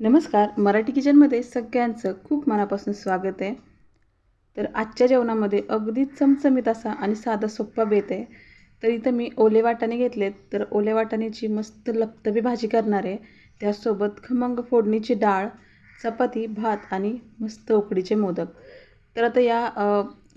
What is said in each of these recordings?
नमस्कार मराठी किचनमध्ये सगळ्यांचं खूप मनापासून स्वागत आहे. तर आजच्या जेवणामध्ये अगदी चमचमीत असा आणि साधा सोप्पा बेत आहे. तर इथं मी ओले वाटाणे घेतलेत. तर ओले वाटाण्याची मस्त लपतबी भाजी करणार आहे. त्यासोबत खमंग फोडणीची डाळ चपाती भात आणि मस्त उकडीचे मोदक. तर आता या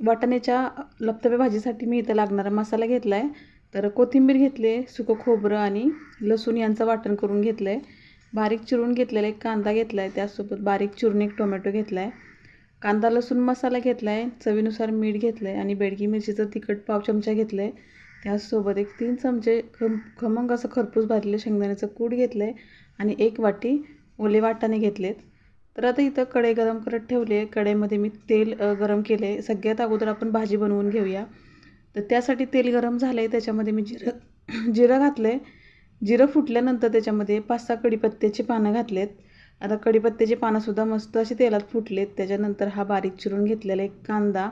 वाटाण्याच्या लपतबे भाजीसाठी मी इथं लागणारा मसाला घेतला आहे तर कोथिंबीर घेतली आहे सुकं खोबरं आणि लसूण यांचं वाटण करून घेतलं आहे बारीक चिरून घेतलेला एक कांदा घेतला आहे त्यासोबत बारीक चिरून एक टोमॅटो घेतला आहे कांदा लसूण मसाला घेतला आहे चवीनुसार मीठ घेतलं आहे आणि बेडगी मिरचीचं तिखट पाव चमचा घेतलं आहे त्याचसोबत एक तीन चमचे खम खमंग असं खरपूस भाजलेलं शेंगदाण्याचं कूट घेतलं आहे आणि एक वाटी ओले वाटाणे घेतलेत. तर आता इथं कढई गरम करत ठेवली आहे कढईमध्ये मी तेल गरम केले सगळ्यात अगोदर आपण भाजी बनवून घेऊया. तर त्यासाठी तेल गरम झालं आहे त्याच्यामध्ये मी जिरं जिरं घातलं आहे जिरं फुटल्यानंतर त्याच्यामध्ये पाच सहा कडीपत्त्याची पानं घातलेत. आता कडीपत्त्याची पानंसुद्धा मस्त अशी तेलात फुटलेत. त्याच्यानंतर हा बारीक चिरून घेतलेला एक कांदा.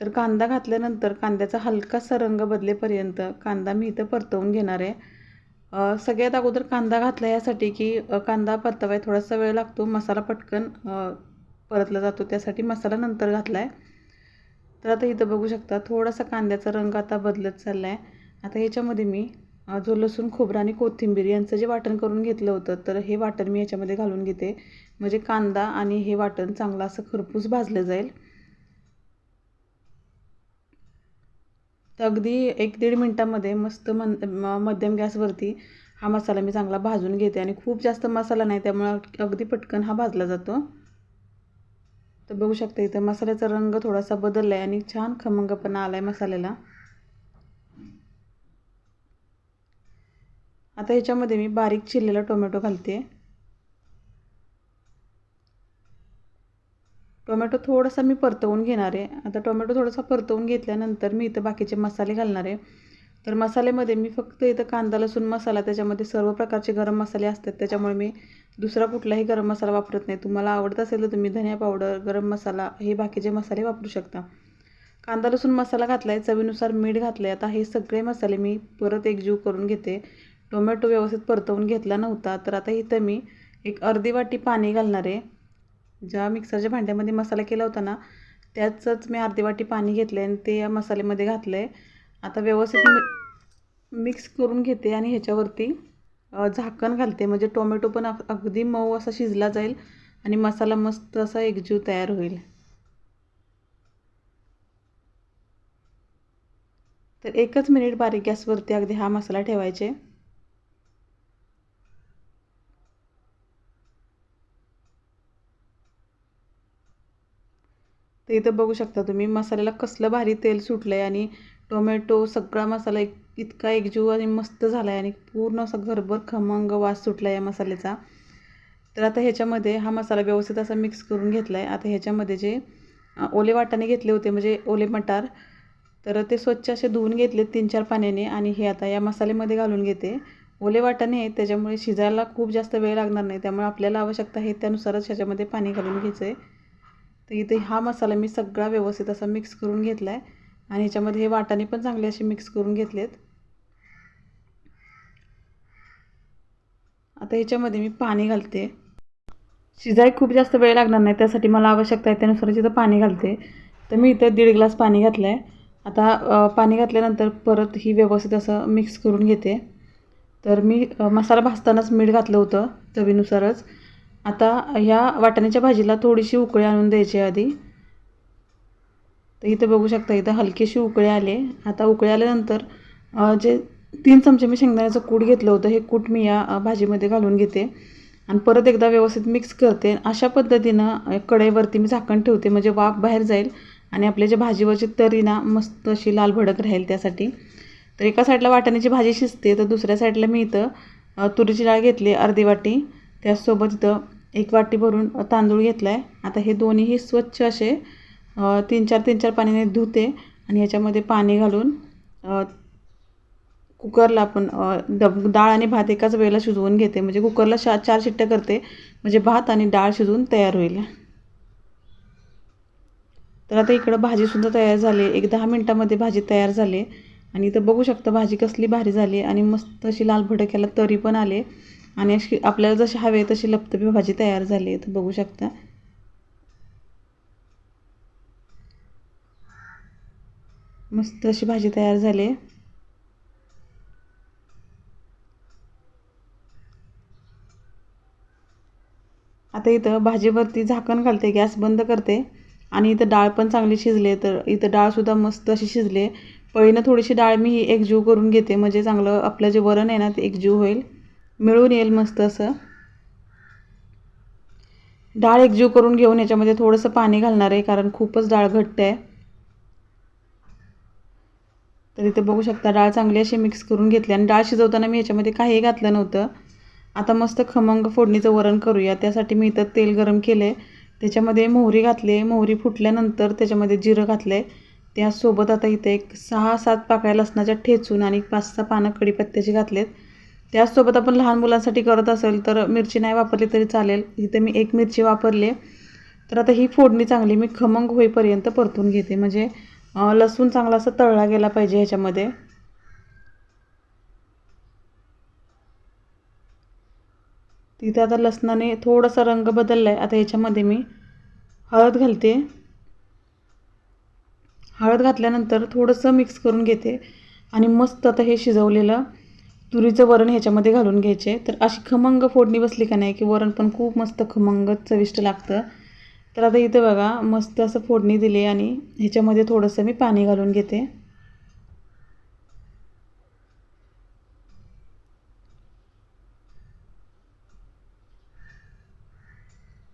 तर कांदा घातल्यानंतर कांद्याचा हलकासा रंग बदलेपर्यंत कांदा मी इथं परतवून घेणार आहे. सगळ्यात अगोदर कांदा घातला यासाठी की कांदा परतवाय थोडासा वेळ लागतो. मसाला पटकन परतला जातो. त्यासाठी मसाला नंतर घातला आहे तर आता इथं बघू शकता थोडासा कांद्याचा रंग आता बदलत चालला आहे आता ह्याच्यामध्ये मी जो लसूण खोबरं आणि कोथिंबीर यांचं जे वाटण करून घेतलं होतं तर हे वाटण मी याच्यामध्ये घालून घेते. म्हणजे कांदा आणि हे वाटण चांगलं असं खरपूस भाजलं जाईल. तर अगदी एक दीड मिनटामध्ये मस्त मन म- मध्यम गॅसवरती हा मसाला मी चांगला भाजून घेते. आणि खूप जास्त मसाला नाही त्यामुळं अगदी पटकन हा भाजला जातो. तर बघू शकता इथं मसाल्याचा रंग थोडासा बदलला आहे आणि छान खमंगपणा आला आहे मसाल्याला. आता ह्याच्यामध्ये मी बारीक चिरलेला टोमॅटो घालते. टोमॅटो थोडासा मी परतवून घेणार आहे. आता टोमॅटो थोडासा परतवून घेतल्यानंतर मी इथं बाकीचे मसाले घालणार आहे. तर मसाल्यामध्ये मी फक्त इथं कांदा लसूण मसाला त्याच्यामध्ये सर्व प्रकारचे गरम मसाले असतात. त्याच्यामुळे मी दुसरा कुठलाही गरम मसाला वापरत नाही. तुम्हाला आवडत असेल तर तुम्ही धनिया पावडर गरम मसाला हे बाकीचे मसाले वापरू शकता. कांदा लसूण मसाला घातला आहे चवीनुसार मीठ घातलं आहे आता हे सगळे मसाले मी परत एकजीव करून घेते. टोमॅटो व्यवस्थित परतवून घेतला नव्हता. तर आता इथं मी एक अर्धी वाटी पाणी घालणार आहे. ज्या मिक्सरच्या भांड्यामध्ये मसाला केला होता ना त्याचंच मी अर्धी वाटी पाणी घेतलं आहे आणि ते या मसाल्यामध्ये घातलं आहे आता व्यवस्थित मी मिक्स करून घेते आणि ह्याच्यावरती झाकण घालते. म्हणजे टोमॅटो पण अगदी मऊ असा शिजला जाईल आणि मसाला मस्त असा एकजीव तयार होईल. तर एकच मिनिट बारीक गॅसवरती अगदी हा मसाला ठेवायचे. तर इथं बघू शकता तुम्ही मसाल्याला कसलं भारी तेल सुटलं आहे आणि टोमॅटो सगळा मसाला एक इतका एकजीव आणि मस्त झाला आहे आणि पूर्ण असा घरभर खमंग वास सुटला आहे या मसाल्याचा. तर आता ह्याच्यामध्ये हा मसाला व्यवस्थित असा मिक्स करून घेतला आहे आता ह्याच्यामध्ये जे ओले वाटाणे घेतले होते म्हणजे ओले मटार तर ते स्वच्छ असे धुवून घेतले तीन चार पाण्याने आणि हे आता या मसाल्यामध्ये घालून घेते. ओले वाटाणे आहेत त्याच्यामुळे शिजायला खूप जास्त वेळ लागणार नाही त्यामुळे आपल्याला आवश्यकता आहे त्यानुसारच ह्याच्यामध्ये पाणी घालून घ्यायचं आहे तर इथे हा मसाला मी सगळा व्यवस्थित असा मिक्स करून घेतला आहे आणि ह्याच्यामध्ये हे वाटाणे पण चांगले असे मिक्स करून घेतलेत. आता ह्याच्यामध्ये मी पाणी घालते. शिजाय खूप जास्त वेळ लागणार नाही त्यासाठी मला आवश्यकता आहे त्यानुसार जिथं पाणी घालते. तर मी इथं दीड ग्लास पाणी घातलं आहे आता पाणी घातल्यानंतर परत ही व्यवस्थित असं मिक्स करून घेते. तर मी मसाला भाजतानाच मीठ घातलं होतं चवीनुसारच. आता ह्या वाटाण्याच्या भाजीला थोडीशी उकळी आणून द्यायची आधी. तर इथं बघू शकता इथं हलकीशी उकळी आले आता उकळी आल्यानंतर जे तीन चमचे मी शेंगदाण्याचं कूट घेतलं होतं हे कूट मी या भाजीमध्ये घालून घेते. आणि परत एकदा व्यवस्थित मिक्स करते. अशा पद्धतीनं कढईवरती मी झाकण ठेवते म्हणजे वाफ बाहेर जाईल आणि आपल्या जे भाजीवरची तरी ना मस्त अशी लाल भडक राहील त्यासाठी. तर एका साईडला वाटाण्याची भाजी शिजते तर दुसऱ्या साईडला मी इथं तुरीची डाळ घेतली अर्धी वाटी. त्याचसोबत इथं एक वाटी भरून तांदूळ घेतला आहे आता हे दोन्हीही स्वच्छ असे तीन चार तीन चार पाण्याने धुते आणि ह्याच्यामध्ये पाणी घालून कुकरला आपण डब डाळ आणि भात एकाच वेळेला शिजवून घेते. म्हणजे कुकरला शा चार शिट्ट्या करते. म्हणजे भात आणि डाळ शिजवून तयार होईल. तर आता इकडं भाजीसुद्धा तयार झाली. एक दहा मिनटामध्ये भाजी तयार झाली. आणि इथं बघू शकता भाजी कसली भारी झाली. आणि मस्त अशी लाल भडक याला तरी पण आले. आणि अशी आपल्याला जशी हवे तशी लपतपी भाजी तयार झाली आहे. तर बघू शकता. मस्त अशी भाजी तयार झाली आहे. आता इथं भाजीवरती झाकण घालते गॅस बंद करते आणि इथं डाळ पण चांगली शिजले तर इथं डाळसुद्धा मस्त अशी शिजले पळीनं थोडीशी डाळ मी ही एकजीव करून घेते म्हणजे चांगलं आपलं जे वरण आहे ना ते एकजीव होईल. मिळून येईल मस्त असं. डाळ एकजीव करून घेऊन याच्यामध्ये थोडंसं पाणी घालणार आहे कारण खूपच डाळ घट्ट आहे. तर इथे बघू शकता डाळ चांगली अशी मिक्स करून घेतली आणि डाळ शिजवताना मी याच्यामध्ये काहीही घातलं नव्हतं. आता मस्त खमंग फोडणीचं वरण करूया. त्यासाठी मी इथं तेल गरम केले त्याच्यामध्ये मोहरी घातले मोहरी फुटल्यानंतर त्याच्यामध्ये जिरं घातले त्यासोबत आता इथे एक सहा सात पाकळ्या लसणाच्या ठेचून आणि पाच सहा पानं कढीपत्त्याची घातलेत. त्याचसोबत आपण लहान मुलांसाठी करत असेल तर मिरची नाही वापरली तरी चालेल. इथे मी एक मिरची वापरली. तर आता ही फोडणी चांगली मी खमंग होईपर्यंत परतून घेते. म्हणजे लसूण चांगला असं तळला गेला पाहिजे ह्याच्यामध्ये. तिथे आता लसणाने थोडासा रंग बदलला आहे आता ह्याच्यामध्ये मी हळद घालते. हळद घातल्यानंतर थोडंसं मिक्स करून घेते. आणि मस्त आता हे शिजवलेलं तुरीचं वरण ह्याच्यामध्ये घालून घ्यायचे. तर अशी खमंग फोडणी बसली का नाही की वरण पण खूप मस्त खमंग चविष्ट लागतं. तर आता इथं बघा मस्त असं फोडणी दिली आणि ह्याच्यामध्ये थोडंसं मी पाणी घालून घेते.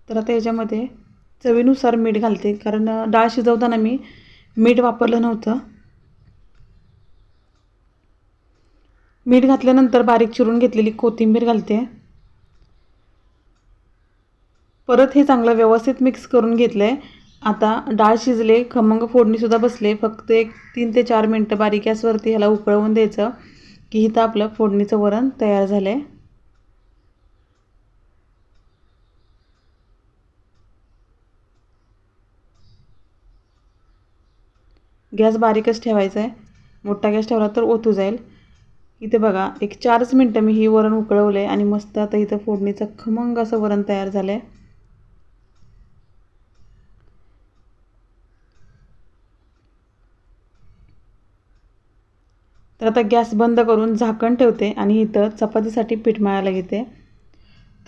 तर आता ह्याच्यामध्ये चवीनुसार मीठ घालते कारण डाळ शिजवताना मी मीठ वापरलं नव्हतं. मीठ घातल्यानंतर बारीक चिरून घेतलेली कोथिंबीर घालते. परत हे चांगलं व्यवस्थित मिक्स करून घेतलं आहे आता डाळ शिजले खमंग फोडणीसुद्धा बसले. फक्त एक तीन ते चार मिनटं बारीक गॅसवरती ह्याला उकळवून द्यायचं की इथं आपलं फोडणीचं वरण तयार झालं आहे गॅस बारीकच ठेवायचा आहे मोठा गॅस ठेवला तर ओतू जाईल. इथे बघा एक चारच मिनटं मी ही वरण उकळवलं आहे आणि मस्त आता इथं फोडणीचं खमंग असं वरण तयार झालं आहे तर आता गॅस बंद करून झाकण ठेवते आणि इथं चपातीसाठी पीठ मळायला घेते.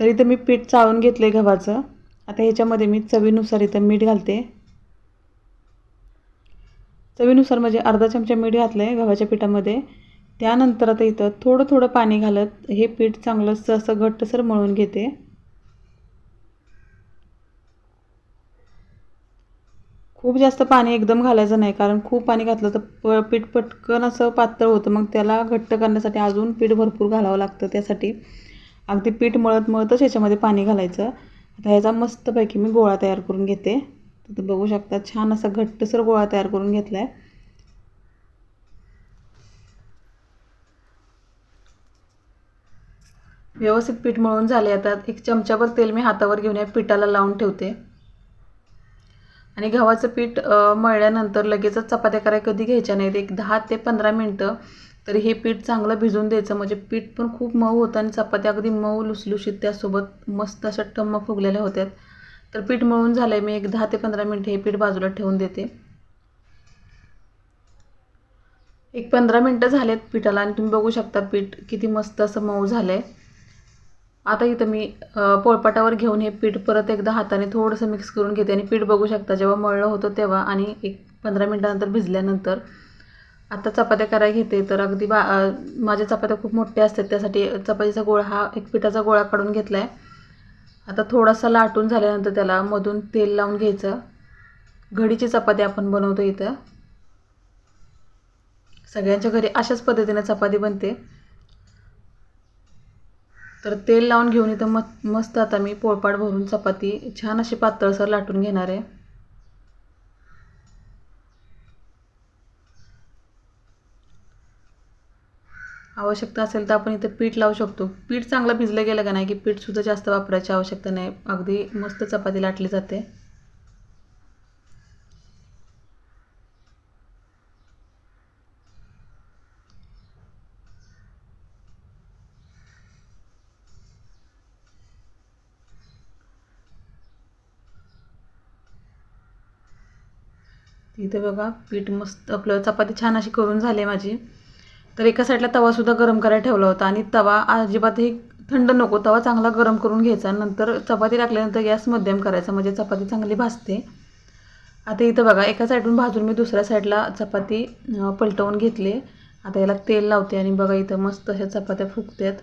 तर इथं मी पीठ चाळून घेतलं आहे गव्हाचं. आता ह्याच्यामध्ये मी चवीनुसार इथं मीठ घालते. चवीनुसार म्हणजे अर्धा चमचा मीठ घातलं आहे गव्हाच्या पिठामध्ये. त्यानंतर आता इथं थोडं थोडं पाणी घालत हे पीठ चांगलंसं असं घट्टसर मळून घेते. खूप जास्त पाणी एकदम घालायचं नाही कारण खूप पाणी घातलं तर प पीठ पटकन असं पातळ होतं. मग त्याला घट्ट करण्यासाठी अजून पीठ भरपूर घालावं लागतं त्यासाठी. अगदी पीठ मळत मळतच ह्याच्यामध्ये पाणी घालायचं. आता ह्याचा मस्तपैकी मी गोळा तयार करून घेते. तर बघू शकता छान असा घट्टसर गोळा तयार करून घेतला आहे व्यवस्थित पीठ मळून झाले. आता एक चमच्याभर तेल मी हातावर घेऊन या पिठाला लावून ठेवते. आणि गव्हाचं पीठ मळल्यानंतर लगेचच चपात्या करायला कधी घ्यायच्या नाहीत. एक दहा ते पंधरा मिनटं तरी हे पीठ चांगलं भिजून द्यायचं. म्हणजे पीठ पण खूप मऊ होतं आणि चपात्या अगदी मऊ लुसलुशीत त्यासोबत मस्त अशा टम्म फुगलेल्या होत्यात. तर पीठ मळून झालं आहे मी एक दहा ते पंधरा मिनटं हे पीठ बाजूला ठेवून देते. एक पंधरा मिनटं झालेत पिठाला आणि तुम्ही बघू शकता पीठ किती मस्त असं मऊ झालं आहे आता इथं मी पोळपाटावर घेऊन हे पीठ परत एकदा हाताने थोडंसं मिक्स करून घेते आणि पीठ बघू शकता जेव्हा मळलं होतं तेव्हा आणि एक पंधरा मिनटानंतर भिजल्यानंतर. आता चपात्या करायला घेते तर अगदी बा माझ्या चपात्या खूप मोठ्या असतात त्यासाठी चपातीचा गोळा हा एक पिठाचा गोळा काढून घेतला आहे आता थोडासा लाटून झाल्यानंतर त्याला मधून तेल लावून घ्यायचं. घडीची चपाती आपण बनवतो इथं. सगळ्यांच्या घरी अशाच पद्धतीने चपाती बनते. तर तेल लावून घेऊन इथं म मस्त आता मी पोळपाट भरून चपाती छान अशी पातळसर लाटून घेणार आहे. आवश्यकता असेल तर आपण इथं पीठ लावू शकतो. पीठ चांगलं भिजलं गेलं का नाही की पीठसुद्धा जास्त वापरायची आवश्यकता नाही. अगदी मस्त चपाती लाटली जाते. इथे बघा पीठ मस्त आपलं चपाती छान अशी करून झाली आहे माझी. तर एका साईडला तवासुद्धा गरम करायला ठेवला होता आणि तवा अजिबातही थंड नको तवा चांगला गरम करून घ्यायचा. नंतर चपाती टाकल्यानंतर गॅस मध्यम करायचा म्हणजे चपाती चांगली भाजते. आता इथं बघा एका साईडून भाजून मी दुसऱ्या साईडला चपाती पलटवून घेतले. आता याला तेल लावते आणि बघा इथं मस्त अशा चपात्या फुगतात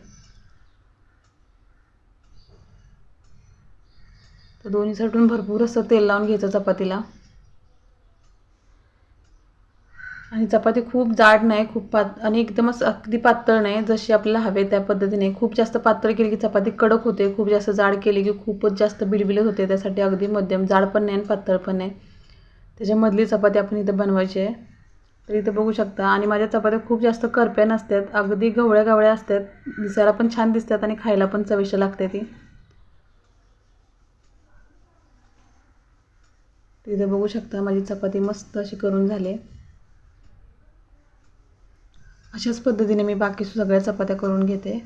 तर दोन्ही साईडून भरपूर असं तेल लावून घ्यायचं चपातीला. ही चपाती खूप जाड नाही खूप पात आणि एकदमच अगदी पातळ नाही जशी आपल्याला हवे त्या पद्धतीने. खूप जास्त पातळ केली की चपाती कडक होते खूप जास्त जाड केली की खूपच जास्त बिलबिलत होते. त्यासाठी अगदी मध्यम जाड पण नाही आणि पातळ पण नाही. त्याच्यामधली चपाती आपण इथं बनवायची आहे. तर इथं बघू शकता. आणि माझ्या चपात्या खूप जास्त करप्या नसतात अगदी गवळ्या गवळ्या असतात. दिसायला पण छान दिसतात आणि खायला पण चविष्ट लागते ती. तिथं बघू शकता माझी चपाती मस्त अशी करून झाली अशाच पद्धतीने मी बाकी सगळ्या चपात्या करून घेते.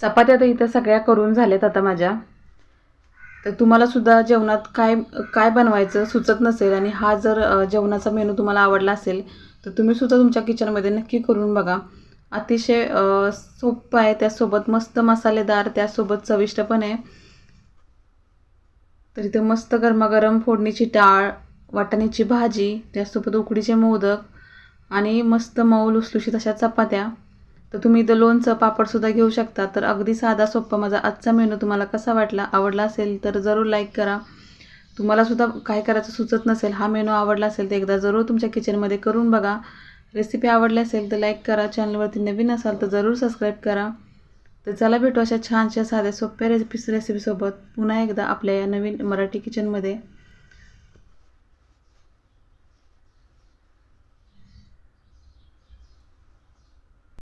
चपात्या तर इथं सगळ्या करून झाल्यात आता माझ्या. तर तुम्हाला सुद्धा जेवणात काय काय बनवायचं सुचत नसेल आणि हा जर जेवणाचा मेनू तुम्हाला आवडला असेल तर तुम्हीसुद्धा तुमच्या किचनमध्ये नक्की करून बघा. अतिशय सोपं आहे त्यासोबत मस्त मसालेदार त्यासोबत चविष्ट पण आहे तर इथं मस्त गरमागरम फोडणीची डाळ वाटाण्याची भाजी त्यासोबत उकडीचे मोदक आणि मस्त मऊ लुसलुशीत अशा चपात्या. तर तुम्ही इथं लोणचं पापडसुद्धा घेऊ शकता. तर अगदी साधा सोप्पा माझा आजचा मेनू तुम्हाला कसा वाटला आवडला असेल तर जरूर लाईक करा. तुम्हाला सुद्धा काय करायचं सुचत नसेल हा मेनू आवडला असेल तर एकदा जरूर तुमच्या किचनमध्ये करून बघा. रेसिपी आवडली असेल तर लाईक करा. चॅनलवरती नवीन असाल तर जरूर सबस्क्राईब करा. तर चला भेटू अशा छानशा साध्या सोप्या रेसिपी रेसिपीसोबत पुन्हा एकदा आपल्या या नवीन मराठी किचनमध्ये